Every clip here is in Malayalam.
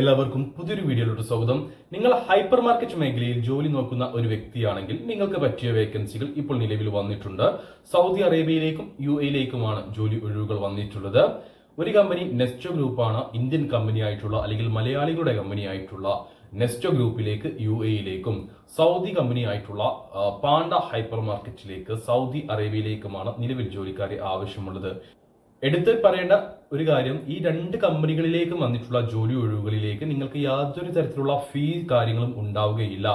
എല്ലാവർക്കും പുതിയൊരു വീഡിയോയിലോട്ട് സ്വാഗതം. നിങ്ങൾ ഹൈപ്പർ മാർക്കറ്റ് മേഖലയിൽ ജോലി നോക്കുന്ന ഒരു വ്യക്തിയാണെങ്കിൽ നിങ്ങൾക്ക് പറ്റിയ വേക്കൻസികൾ ഇപ്പോൾ നിലവിൽ വന്നിട്ടുണ്ട്. സൗദി അറേബ്യയിലേക്കും യു എയിലേക്കുമാണ് ജോലി ഒഴിവുകൾ വന്നിട്ടുള്ളത്. ഒരു കമ്പനി നെസ്റ്റോ ഗ്രൂപ്പാണ് ഇന്ത്യൻ കമ്പനി ആയിട്ടുള്ള അല്ലെങ്കിൽ മലയാളികളുടെ കമ്പനി ആയിട്ടുള്ള നെസ്റ്റോ ഗ്രൂപ്പിലേക്ക് യു എയിലേക്കും സൗദി കമ്പനി ആയിട്ടുള്ള പാണ്ട ഹൈപ്പർ മാർക്കറ്റിലേക്ക് സൗദി അറേബ്യയിലേക്കുമാണ് നിലവിൽ ജോലിക്കാരെ ആവശ്യമുള്ളത്. എടുത്ത് പറയേണ്ട ഒരു കാര്യം ഈ രണ്ട് കമ്പനികളിലേക്കും വന്നിട്ടുള്ള ജോലി ഒഴിവുകളിലേക്ക് നിങ്ങൾക്ക് യാതൊരു തരത്തിലുള്ള ഫീ കാര്യങ്ങളും ഉണ്ടാവുകയില്ല.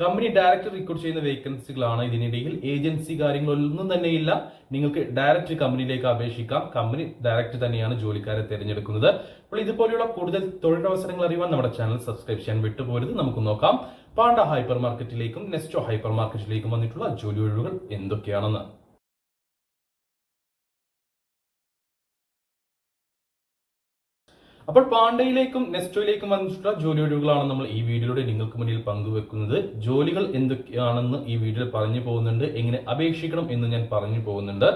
കമ്പനി ഡയറക്റ്റ് റിക്രൂട്ട് ചെയ്യുന്ന വേക്കൻസികളാണ് ഇതിനിടയിൽ. ഏജൻസി കാര്യങ്ങളൊന്നും തന്നെയില്ല. നിങ്ങൾക്ക് ഡയറക്റ്റ് കമ്പനിയിലേക്ക് അപേക്ഷിക്കാം. കമ്പനി ഡയറക്റ്റ് തന്നെയാണ് ജോലിക്കാരെ തിരഞ്ഞെടുക്കുന്നത്. അപ്പോൾ ഇതുപോലെയുള്ള കൂടുതൽ തൊഴിലവസരങ്ങൾ അറിയുവാൻ നമ്മുടെ ചാനൽ സബ്സ്ക്രൈബ് ചെയ്യാൻ വിട്ടുപോരുത്. നമുക്ക് നോക്കാം. പാണ്ട ഹൈപ്പർ മാർക്കറ്റിലേക്കും നെസ്റ്റോ ഹൈപ്പർ മാർക്കറ്റിലേക്കും വന്നിട്ടുള്ള ജോലി ഒഴിവുകൾ എന്തൊക്കെയാണെന്ന്. അപ്പോൾ പാണ്ഡയിലേക്കും നെസ്റ്റോയിലേക്കും വന്നിട്ടുള്ള ജോലി ഒഴിവുകളാണ് നമ്മൾ ഈ വീഡിയോയിലൂടെ നിങ്ങൾക്ക് മുന്നിൽ പങ്കുവെക്കുന്നത്. ജോലികൾ എന്തൊക്കെയാണെന്ന് ഈ വീഡിയോയിൽ പറഞ്ഞു പോകുന്നുണ്ട്. എങ്ങനെ അപേക്ഷിക്കണം എന്ന് ഞാൻ പറഞ്ഞു പോകുന്നുണ്ട്.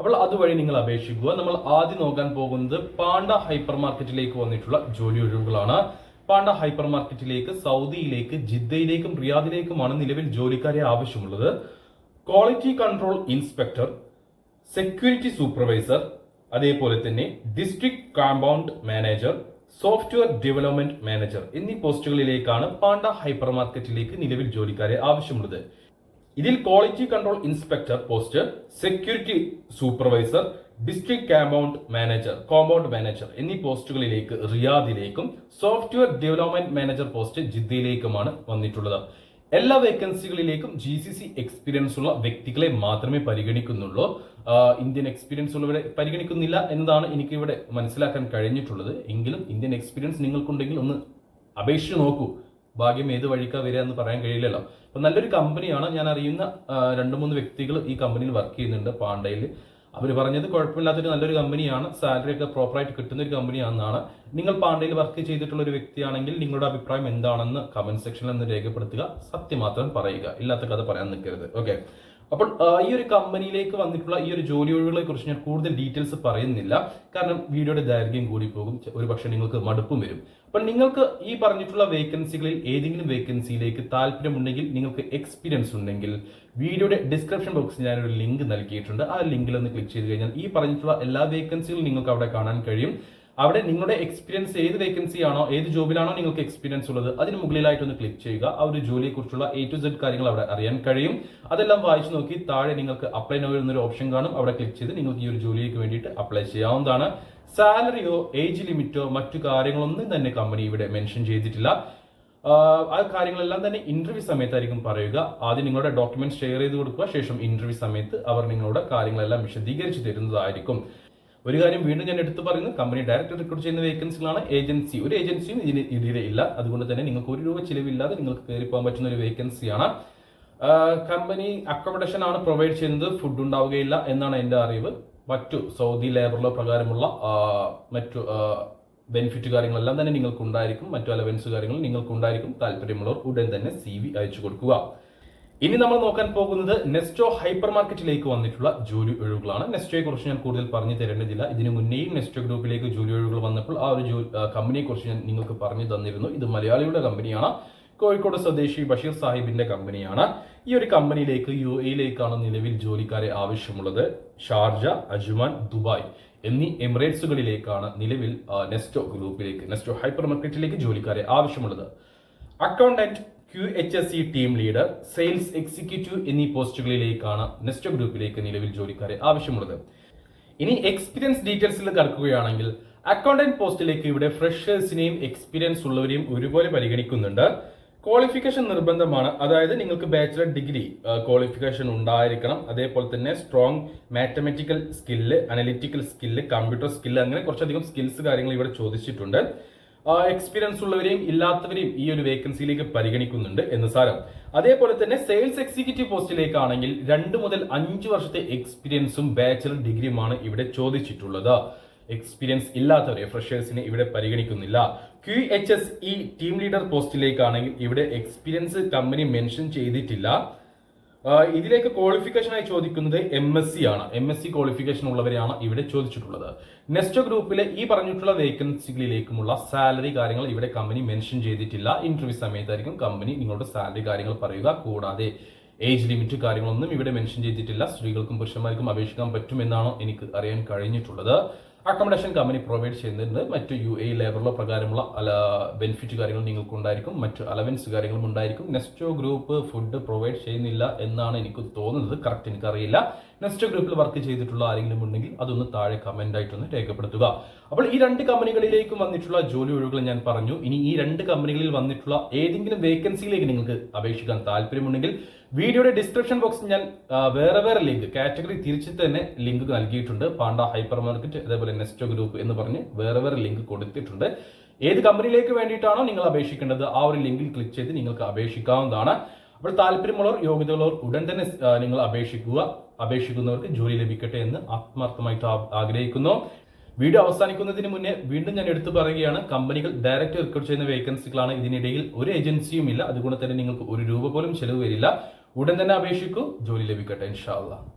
അപ്പോൾ അതുവഴി നിങ്ങൾ അപേക്ഷിക്കുക. നമ്മൾ ആദ്യം നോക്കാൻ പോകുന്നത് പാണ്ഡ ഹൈപ്പർ മാർക്കറ്റിലേക്ക് വന്നിട്ടുള്ള ജോലി ഒഴിവുകളാണ് പാണ്ട ഹൈപ്പർ മാർക്കറ്റിലേക്ക് സൗദിയിലേക്ക് ജിദ്ദയിലേക്കും റിയാദിലേക്കുമാണ് നിലവിൽ ജോലിക്കാരെ ആവശ്യമുള്ളത്. Quality control inspector security supervisor അതേപോലെ തന്നെ district compound manager software development manager എന്നീ പോസ്റ്റുകളിലേക്കാണ് പാണ്ട ഹൈപ്പർ മാർക്കറ്റിലേക്ക് നിലവിൽ ജോലിക്കാരെ ആവശ്യമുള്ളത്. ഇതിൽ quality control inspector post security supervisor district compound manager compound manager എന്നീ പോസ്റ്റുകളിലേക്ക് റിയാദിലേക്കും സോഫ്റ്റ്വെയർ ഡെവലപ്മെന്റ് മാനേജർ പോസ്റ്റ് ജിദ്ദയിലേക്കുമാണ് വന്നിട്ടുള്ളത്. എല്ലാ വേക്കൻസികളിലേക്കും ജി സി സി എക്സ്പീരിയൻസ് ഉള്ള വ്യക്തികളെ മാത്രമേ പരിഗണിക്കുന്നുള്ളൂ. ഇന്ത്യൻ എക്സ്പീരിയൻസ് ഉള്ളവരെ പരിഗണിക്കുന്നില്ല എന്നതാണ് എനിക്ക് ഇവിടെ മനസ്സിലാക്കാൻ കഴിഞ്ഞിട്ടുള്ളത്. എങ്കിലും ഇന്ത്യൻ എക്സ്പീരിയൻസ് നിങ്ങൾക്കുണ്ടെങ്കിൽ ഒന്ന് അപേക്ഷിച്ച് നോക്കൂ. ഭാഗ്യം ഏത് വഴിക്കാ വരിക എന്ന് പറയാൻ കഴിയില്ലല്ലോ. അപ്പൊ നല്ലൊരു കമ്പനിയാണ് ഞാൻ അറിയുന്ന രണ്ട് മൂന്ന് വ്യക്തികൾ ഈ കമ്പനിയിൽ വർക്ക് ചെയ്യുന്നുണ്ട്. പാണ്ടയിൽ. അവർ പറഞ്ഞത് കുഴപ്പമില്ലാത്തൊരു നല്ലൊരു കമ്പനിയാണ്. സാലറി ഒക്കെ പ്രോപ്പറായിട്ട് കിട്ടുന്ന ഒരു കമ്പനിയാണെന്നാണ്. നിങ്ങൾ പാണ്ഡയിൽ വർക്ക് ചെയ്തിട്ടുള്ള ഒരു വ്യക്തിയാണെങ്കിൽ നിങ്ങളുടെ അഭിപ്രായം എന്താണെന്ന് കമന്റ് സെക്ഷനിൽ ഒന്ന് രേഖപ്പെടുത്തുക. സത്യം മാത്രം പറയുക. ഇല്ലാത്ത കഥ പറയാൻ നിൽക്കരുത്. ഓക്കെ അപ്പോൾ ഈ ഒരു കമ്പനിയിലേക്ക് വന്നിട്ടുള്ള ഈ ഒരു ജോലി ഒഴിവുകളെ കുറിച്ച് ഞാൻ കൂടുതൽ ഡീറ്റെയിൽസ് പറയുന്നില്ല. കാരണം വീഡിയോയുടെ ദൈർഘ്യം കൂടി പോകും ഒരു പക്ഷേ നിങ്ങൾക്ക് മടുപ്പും വരും. അപ്പോൾ നിങ്ങൾക്ക് ഈ പറഞ്ഞിട്ടുള്ള വേക്കൻസികളിൽ ഏതെങ്കിലും വേക്കൻസിയിലേക്ക് താല്പര്യമുണ്ടെങ്കിൽ നിങ്ങൾക്ക് എക്സ്പീരിയൻസ് ഉണ്ടെങ്കിൽ വീഡിയോയുടെ ഡിസ്ക്രിപ്ഷൻ ബോക്സിൽ ഞാനൊരു ലിങ്ക് നൽകിയിട്ടുണ്ട്. ആ ലിങ്കിൽ ഒന്ന് ക്ലിക്ക് ചെയ്ത് കഴിഞ്ഞാൽ ഈ പറഞ്ഞിട്ടുള്ള എല്ലാ വേക്കൻസികളും നിങ്ങൾക്ക് അവിടെ കാണാൻ കഴിയും. അവിടെ നിങ്ങളുടെ എക്സ്പീരിയൻസ് ഏത് വേക്കൻസി ആണോ ഏത് ജോബിലാണോ നിങ്ങൾക്ക് എക്സ്പീരിയൻസ് ഉള്ളത് അതിന് മുകളിലായിട്ട് ഒന്ന് ക്ലിക്ക് ചെയ്യുക. ആ ഒരു ജോലിയെ കുറിച്ചുള്ള എ ടു സെഡ് കാര്യങ്ങൾ അവിടെ അറിയാൻ കഴിയും. അതെല്ലാം വായിച്ചു നോക്കി താഴെ നിങ്ങൾക്ക് അപ്ലൈ നോ എന്നൊരു ഓപ്ഷൻ കാണും. അവിടെ ക്ലിക്ക് ചെയ്ത് നിങ്ങൾക്ക് ഈ ഒരു ജോലിക്ക് വേണ്ടിയിട്ട് അപ്ലൈ ചെയ്യാവുന്നതാണ്. സാലറിയോ ഏജ് ലിമിറ്റോ മറ്റു കാര്യങ്ങളൊന്നും തന്നെ കമ്പനി ഇവിടെ മെൻഷൻ ചെയ്തിട്ടില്ല. ആ കാര്യങ്ങളെല്ലാം തന്നെ ഇന്റർവ്യൂ സമയത്തായിരിക്കും പറയുക. ആദ്യം നിങ്ങളുടെ ഡോക്യുമെന്റ് ഷെയർ ചെയ്ത് കൊടുക്കുക. ശേഷം ഇന്റർവ്യൂ സമയത്ത് അവർ നിങ്ങളുടെ കാര്യങ്ങളെല്ലാം വിശദീകരിച്ച് തരുന്നതായിരിക്കും. ഒരു കാര്യം വീണ്ടും ഞാൻ എടുത്തു പറയുന്നു. കമ്പനി ഡയറക്ടർ റിക്രൂട്ട് ചെയ്യുന്ന വേക്കൻസികളാണ് ഏജൻസി ഒരു ഏജൻസിയും ഇതിന് ഇതിലെ ഇല്ല. അതുകൊണ്ട് തന്നെ നിങ്ങൾക്ക് ഒരു രൂപ ചിലവില്ലാതെ നിങ്ങൾക്ക് കയറി പോകാൻ പറ്റുന്ന ഒരു വേക്കൻസിയാണ് കമ്പനി അക്കോമഡേഷൻ ആണ് പ്രൊവൈഡ് ചെയ്യുന്നത്. ഫുഡ് ഉണ്ടാവുകയില്ല എന്നാണ് എന്റെ അറിവ്. മറ്റു സൗദി ലേബർ ലോ പ്രകാരമുള്ള മറ്റു ബെനിഫിറ്റ് കാര്യങ്ങളെല്ലാം തന്നെ നിങ്ങൾക്ക് ഉണ്ടായിരിക്കും മറ്റു അലവൻസ് കാര്യങ്ങൾ നിങ്ങൾക്ക് ഉണ്ടായിരിക്കും താല്പര്യമുള്ളവർ ഉടൻ തന്നെ സി വി അയച്ചു കൊടുക്കുക. ഇനി നമ്മൾ നോക്കാൻ പോകുന്നത് നെസ്റ്റോ ഹൈപ്പർ മാർക്കറ്റിലേക്ക് വന്നിട്ടുള്ള ജോലി ഒഴിവുകളാണ്. നെസ്റ്റോയെ കുറിച്ച് ഞാൻ കൂടുതൽ പറഞ്ഞു തരേണ്ടതില്ല. ഇതിനു മുന്നേയും നെസ്റ്റോ ഗ്രൂപ്പിലേക്ക് ജോലി ഒഴിവുകൾ വന്നപ്പോൾ ആ ഒരു കമ്പനിയെ കുറിച്ച് ഞാൻ നിങ്ങൾക്ക് പറഞ്ഞു തന്നിരുന്നു. ഇത് മലയാളിയുടെ കമ്പനിയാണ് കോഴിക്കോട് സ്വദേശി ബഷീർ സാഹിബിന്റെ കമ്പനിയാണ് ഈ ഒരു കമ്പനിയിലേക്ക് യു എയിലേക്കാണ് നിലവിൽ ജോലിക്കാരെ ആവശ്യമുള്ളത്. ഷാർജ അജ്മാൻ ദുബായ് എന്നീ എമിറേറ്റ്സുകളിലേക്കാണ് നിലവിൽ നെസ്റ്റോ ഗ്രൂപ്പിലേക്ക് നെസ്റ്റോ ഹൈപ്പർ മാർക്കറ്റിലേക്ക് ജോലിക്കാരെ ആവശ്യമുള്ളത്. Accountant Q H S C team leader sales executive എന്നീ പോസ്റ്റുകളിലേക്കാണ് നെസ്റ്റോ ഗ്രൂപ്പിലേക്ക് നിലവിൽ ജോലിക്കാരെ ആവശ്യമുള്ളത്. ഇനി എക്സ്പീരിയൻസ് ഡീറ്റെയിൽസിൽ കടക്കുകയാണെങ്കിൽ അക്കൗണ്ടന്റ് പോസ്റ്റിലേക്ക് ഇവിടെ ഫ്രഷേഴ്സിനെയും എക്സ്പീരിയൻസ് ഉള്ളവരെയും ഒരുപോലെ പരിഗണിക്കുന്നുണ്ട്. ക്വാളിഫിക്കേഷൻ നിർബന്ധമാണ്. അതായത് നിങ്ങൾക്ക് ബാച്ചിലർ ഡിഗ്രി ക്വാളിഫിക്കേഷൻ ഉണ്ടായിരിക്കണം. അതേപോലെ തന്നെ strong mathematical skill analytical skill computer skill അങ്ങനെ കുറച്ചധികം സ്കിൽസ് കാര്യങ്ങൾ ഇവിടെ ചോദിച്ചിട്ടുണ്ട്. എക്സ്പീരിയൻസ് ഉള്ളവരെയും ഇല്ലാത്തവരെയും ഈ ഒരു വേക്കൻസിയിലേക്ക് പരിഗണിക്കുന്നുണ്ട് എന്ന് സാരം. അതേപോലെ തന്നെ സെയിൽസ് എക്സിക്യൂട്ടീവ് പോസ്റ്റിലേക്കാണെങ്കിൽ രണ്ട് മുതൽ അഞ്ച് വർഷത്തെ എക്സ്പീരിയൻസും ബാച്ചലർ ഡിഗ്രിയുമാണ് ഇവിടെ ചോദിച്ചിട്ടുള്ളത്. എക്സ്പീരിയൻസ് ഇല്ലാത്തവരെ ഫ്രഷേഴ്സിനെ ഇവിടെ പരിഗണിക്കുന്നില്ല. Q H S E team leader പോസ്റ്റിലേക്കാണെങ്കിൽ ഇവിടെ എക്സ്പീരിയൻസ് കമ്പനി മെൻഷൻ ചെയ്തിട്ടില്ല. ഇതിലേക്ക് ക്വാളിഫിക്കേഷനായി ചോദിക്കുന്നത് എം എസ് സി ആണ്. എം എസ് സി ക്വാളിഫിക്കേഷൻ ഉള്ളവരെയാണ് ഇവിടെ ചോദിച്ചിട്ടുള്ളത്. നെസ്റ്റോ ഗ്രൂപ്പിലെ ഈ പറഞ്ഞിട്ടുള്ള വേക്കൻസികളിലേക്കുമുള്ള സാലറി കാര്യങ്ങൾ ഇവിടെ കമ്പനി മെൻഷൻ ചെയ്തിട്ടില്ല. ഇന്റർവ്യൂ സമയത്തായിരിക്കും കമ്പനി നിങ്ങളുടെ സാലറി കാര്യങ്ങൾ പറയുക. കൂടാതെ ഏജ് ലിമിറ്റ് കാര്യങ്ങളൊന്നും ഇവിടെ മെൻഷൻ ചെയ്തിട്ടില്ല. സ്ത്രീകൾക്കും പുരുഷന്മാർക്കും അപേക്ഷിക്കാൻ പറ്റുമെന്നാണ് എനിക്ക് അറിയാൻ കഴിഞ്ഞിട്ടുള്ളത്. അക്കോമഡേഷൻ കമ്പനി പ്രൊവൈഡ് ചെയ്യുന്നുണ്ട്. മറ്റ് യു എ ലേബറിലോ പ്രകാരമുള്ള അല ബെനിഫിറ്റ് കാര്യങ്ങൾ നിങ്ങൾക്ക് ഉണ്ടായിരിക്കും മറ്റ് അലവൻസ് കാര്യങ്ങളും ഉണ്ടായിരിക്കും. നെസ്റ്റോ ഗ്രൂപ്പ് ഫുഡ് പ്രൊവൈഡ് ചെയ്യുന്നില്ല എന്നാണ് എനിക്ക് തോന്നുന്നത്. കറക്റ്റ് എനിക്കറിയില്ല. നെക്സ്റ്റ് ഗ്രൂപ്പിൽ വർക്ക് ചെയ്തിട്ടുള്ള ആരെങ്കിലും ഉണ്ടെങ്കിൽ അതൊന്ന് താഴെ കമന്റ് ആയിട്ടൊന്ന് രേഖപ്പെടുത്തുക. അപ്പോൾ ഈ രണ്ട് കമ്പനികളിലേക്കും വന്നിട്ടുള്ള ജോലി ഒഴിവുകൾ ഞാൻ പറഞ്ഞു. ഇനി ഈ രണ്ട് കമ്പനികളിൽ വന്നിട്ടുള്ള ഏതെങ്കിലും വേക്കൻസിയിലേക്ക് നിങ്ങൾക്ക് അപേക്ഷിക്കാൻ താല്പര്യമുണ്ടെങ്കിൽ വീഡിയോയുടെ ഡിസ്ക്രിപ്ഷൻ ബോക്സിൽ ഞാൻ വേറെ വേറെ ലിങ്ക് കാറ്റഗറി തിരിച്ച് തന്നെ ലിങ്ക് നൽകിയിട്ടുണ്ട്. പാണ്ട ഹൈപ്പർ മാർക്കറ്റ് അതേപോലെ നെസ്റ്റോ ഗ്രൂപ്പ് എന്ന് പറഞ്ഞ് വേറെ വേറെ ലിങ്ക് കൊടുത്തിട്ടുണ്ട്. ഏത് കമ്പനിയിലേക്ക് വേണ്ടിയിട്ടാണോ നിങ്ങൾ അപേക്ഷിക്കേണ്ടത് ആ ഒരു ലിങ്കിൽ ക്ലിക്ക് ചെയ്ത് നിങ്ങൾക്ക് അപേക്ഷിക്കാവുന്നതാണ്. അപ്പോൾ താല്പര്യമുള്ളവർ യോഗ്യതയുള്ളവർ ഉടൻ തന്നെ നിങ്ങൾ അപേക്ഷിക്കുക. അപേക്ഷിക്കുന്നവർക്ക് ജോലി ലഭിക്കട്ടെ എന്ന് ആത്മാർത്ഥമായിട്ട് ആഗ്രഹിക്കുന്നു. വീഡിയോ അവസാനിക്കുന്നതിന് മുന്നേ വീണ്ടും ഞാൻ എടുത്തു പറയുകയാണ് കമ്പനികൾ ഡയറക്റ്റ് റിക്രൂട്ട് ചെയ്യുന്ന വേക്കൻസികളാണ് ഇതിനിടയിൽ ഒരു ഏജൻസിയും ഇല്ല. അതുകൊണ്ട് തന്നെ നിങ്ങൾക്ക് ഒരു രൂപ പോലും ചെലവ് വരില്ല. ഉടൻ തന്നെ അപേക്ഷിക്കൂ. ജോലി ലഭിക്കട്ടെ ഇൻഷാ അള്ളാഹ്